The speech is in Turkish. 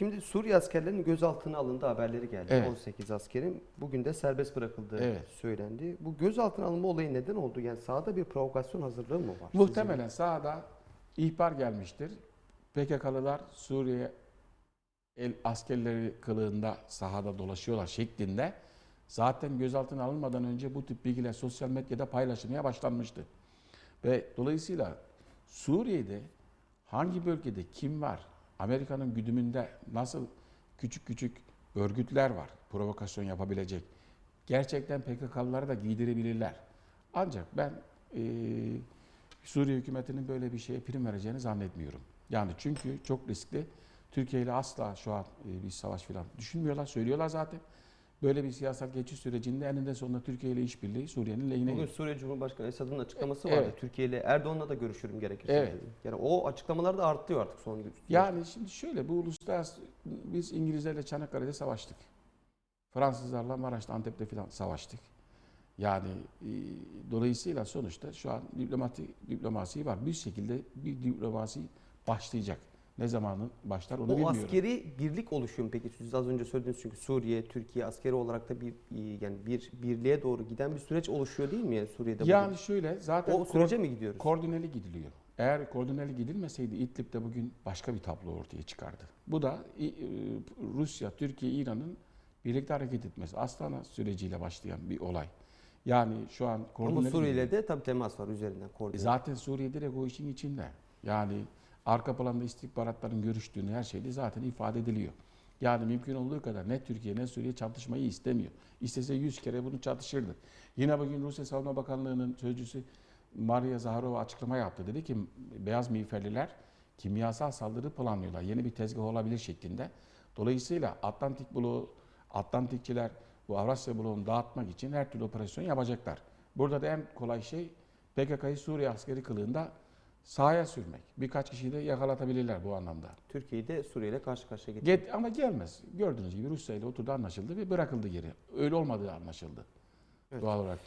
Şimdi Suriye askerlerinin gözaltına alındığı haberleri geldi. Evet. 18 askerin bugün de serbest bırakıldığı Evet. söylendi. Bu gözaltına alınma olayı neden oldu? Yani sahada bir provokasyon hazırlığı mı var? Muhtemelen sahada ihbar gelmiştir. PKK'lılar Suriye el askerleri kılığında sahada dolaşıyorlar şeklinde. Zaten gözaltına alınmadan önce bu tip bilgiler sosyal medyada paylaşılmaya başlanmıştı. Ve dolayısıyla Suriye'de hangi bölgede kim var? Amerika'nın güdümünde nasıl küçük küçük örgütler var provokasyon yapabilecek. Gerçekten PKK'lıları da giydirebilirler. Ancak ben eee, Suriye hükümetinin böyle bir şeye prim vereceğini zannetmiyorum. Yani çünkü çok riskli. Türkiye ile asla şu an e, bir savaş falan düşünmüyorlar, söylüyorlar zaten. Böyle bir siyasal geçiş sürecinde eninde sonunda Türkiye ile işbirliği Suriye'nin lehine Bugün. Suriye Cumhurbaşkanı Esad'ın açıklaması Evet. vardı. Türkiye ile Erdoğan'la da görüşürüm gerekirse. Evet. dedi. Yani o açıklamalar da artıyor artık son gün. Yani şimdi şöyle bu uluslararası biz İngilizlerle Çanakkale'de savaştık. Fransızlarla Maraş'ta Antep'te falan savaştık. Yani e, dolayısıyla sonuçta şu an diplomatik diplomasi var. Bir şekilde bir diplomasi başlayacak. Ne zamanı başlar onu o bilmiyorum. askeri birlik oluşuyor mu peki? Siz az önce söylediniz çünkü Suriye, Türkiye askeri olarak da bir yani bir birliğe doğru giden bir süreç oluşuyor değil mi yani Suriye'de? bugün? Yani şöyle zaten o sürece mi gidiyoruz? koordineli gidiliyor. Eğer koordineli gidilmeseydi İdlib'de bugün başka bir tablo ortaya çıkardı. Bu da e, e, Rusya, Türkiye, İran'ın birlikte hareket etmesi. Astana süreciyle başlayan bir olay. Yani şu an koordineli Ama Suriye ile gidiliyor. de tabii temas var üzerinden E koordine. Zaten Suriye direkt o işin içinde. Yani arka planda istihbaratların görüştüğünü her şeyde zaten ifade ediliyor. Yani mümkün olduğu kadar ne Türkiye ne Suriye çatışmayı istemiyor. İstese 100 kere bunu çatışırdı. Yine bugün Rusya Savunma Bakanlığı'nın sözcüsü Maria Zaharova açıklama yaptı. Dedi ki beyaz miğferliler kimyasal saldırı planlıyorlar. Yeni bir tezgah olabilir şeklinde. Dolayısıyla Atlantik bloğu, Atlantikçiler bu Avrasya bloğunu dağıtmak için her türlü operasyon yapacaklar. Burada da en kolay şey PKK'yı Suriye askeri kılığında sahaya sürmek. Birkaç kişiyi de yakalatabilirler bu anlamda. Türkiye'yi de Suriye ile karşı karşıya getirmek. Get, ama gelmez. Gördüğünüz gibi Rusya ile oturdu anlaşıldı ve bırakıldı geri. Öyle olmadığı anlaşıldı. Evet. Doğal olarak da.